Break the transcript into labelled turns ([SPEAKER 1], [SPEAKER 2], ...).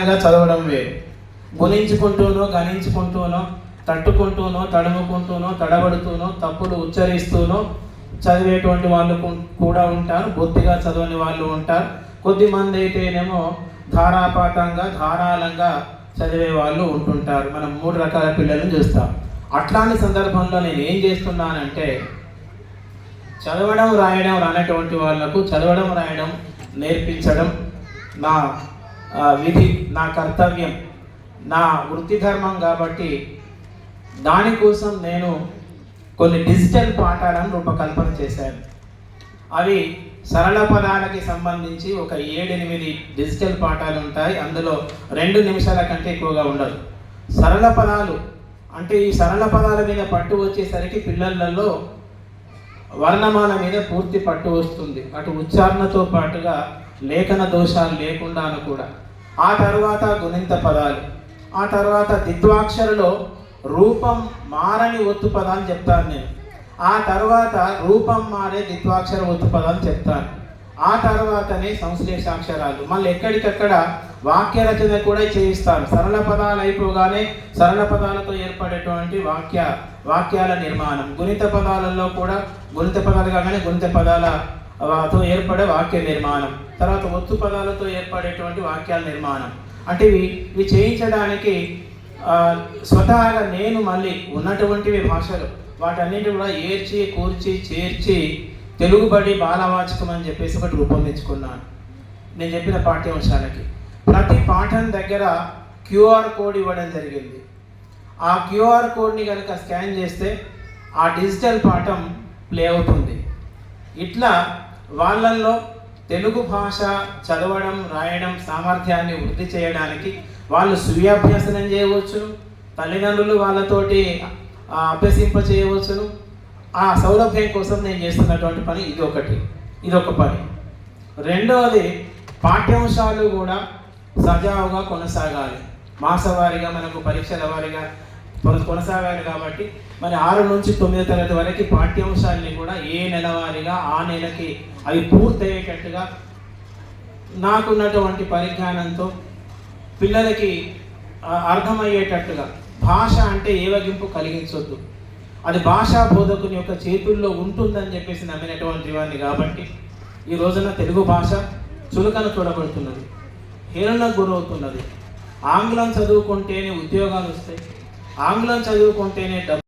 [SPEAKER 1] అనగా చదవడం వేరు గుణించుకుంటూనో గణించుకుంటూనో తట్టుకుంటూనో తడుముకుంటూనో తడబడుతూనో తప్పులు ఉచ్చరిస్తూనో చదివేటువంటి వాళ్ళు కూడా ఉంటారు. బొత్తిగా చదవని వాళ్ళు ఉంటారు. కొద్దిమంది అయితేనేమో ధారాపాతంగా ధారాళంగా చదివే వాళ్ళు ఉంటుంటారు. మనం మూడు రకాల పిల్లలను చూస్తాం. అట్లాంటి సందర్భంలో నేను ఏం చేస్తున్నానంటే చదవడం రాయడం రానటువంటి వాళ్ళకు చదవడం రాయడం నేర్పించడం నా విధి నా కర్తవ్యం నా వృత్తి ధర్మం కాబట్టి దానికోసం నేను కొన్ని డిజిటల్ పాఠాలను రూపకల్పన చేశాను. అవి సరళ పదాలకి సంబంధించి ఒక ఏడెనిమిది డిజిటల్ పాఠాలు ఉంటాయి. అందులో రెండు నిమిషాల కంటే ఎక్కువగా ఉండదు. సరళ పదాలు అంటే ఈ సరళ పదాల మీద పట్టు వచ్చేసరికి పిల్లలలో వర్ణమాల మీద పూర్తి పట్టు వస్తుంది. అటు ఉచ్చారణతో పాటుగా లేఖన దోషాలు లేకుండాను కూడా ఆ తర్వాత గుణింత పదాలు. ఆ తర్వాత దిద్వాక్షరలో రూపం మారని ఒత్తు పదాలు చెప్తాను నేను. ఆ తర్వాత రూపం మారే దిద్వాక్షర ఒత్తు పదాలు చెప్తాను. ఆ తర్వాతనే సంశ్లేషాక్షరాలు. మళ్ళీ ఎక్కడికక్కడ వాక్య రచన కూడా చేయిస్తారు. సరళ పదాలు అయిపోగానే సరళ పదాలతో ఏర్పడేటువంటి వాక్య వాక్యాల నిర్మాణం. గుణిత పదాలలో కూడా గుణిత పదాలు కాగానే గుణిత పదాల తో ఏర్పడే వాక్య నిర్మాణం. తర్వాత ఒత్తు పదాలతో ఏర్పడేటువంటి వాక్యాల నిర్మాణం. అంటే ఇవి ఇవి చేయించడానికి స్వతహాగా నేను మళ్ళీ ఉన్నటువంటివి భాషలు. వాటన్నిటి కూడా ఏర్చి కూర్చి చేర్చి తెలుగుబడి బాలవాచకం అని చెప్పేసి ఒకటి రూపొందించుకున్నాను. నేను చెప్పిన పాఠ్యాంశాలకి. ప్రతి పాఠం దగ్గర క్యూఆర్ కోడ్ ఇవ్వడం జరిగింది. ఆ క్యూఆర్ కోడ్ని కనుక స్కాన్ చేస్తే ఆ డిజిటల్ పాఠం ప్లే అవుతుంది. ఇట్లా వాళ్ళల్లో తెలుగు భాష చదవడం రాయడం సామర్థ్యాన్ని వృద్ధి చేయడానికి వాళ్ళు స్వీయాభ్యాసనం చేయవచ్చును. తల్లిదండ్రులు వాళ్ళతోటి అభ్యసింప చేయవచ్చును ఆ సౌలభ్యం కోసం నేను చేస్తున్నటువంటి పని ఇది ఒకటి ఇది ఒక పని. రెండవది పాఠ్యాంశాలు కూడా సజావుగా కొనసాగాలి. మాసవారీగా మనకు పరీక్షల వారీగా కొనసాగాలి కాబట్టి మరి ఆరు నుంచి తొమ్మిదో తరగతి వరకు పాఠ్యాంశాలని కూడా ఏ నెలవారీగా ఆ నెలకి అవి పూర్తయ్యేటట్టుగా నాకున్నటువంటి పరిజ్ఞానంతో పిల్లలకి అర్థమయ్యేటట్టుగా భాష అంటే ఏవగింపు కలిగించొద్దు. అది భాషా బోధకుని యొక్క చేతుల్లో ఉంటుందని చెప్పేసి నమ్మినటువంటి వాడిని కాబట్టి ఈ రోజున తెలుగు భాష చులకన చూడబడుతున్నది. హేళన గురవుతున్నది. ఆంగ్లం చదువుకుంటేనే ఉద్యోగాలు వస్తాయి. ఆంగ్లం చదువుకుంటేనే డబ్బు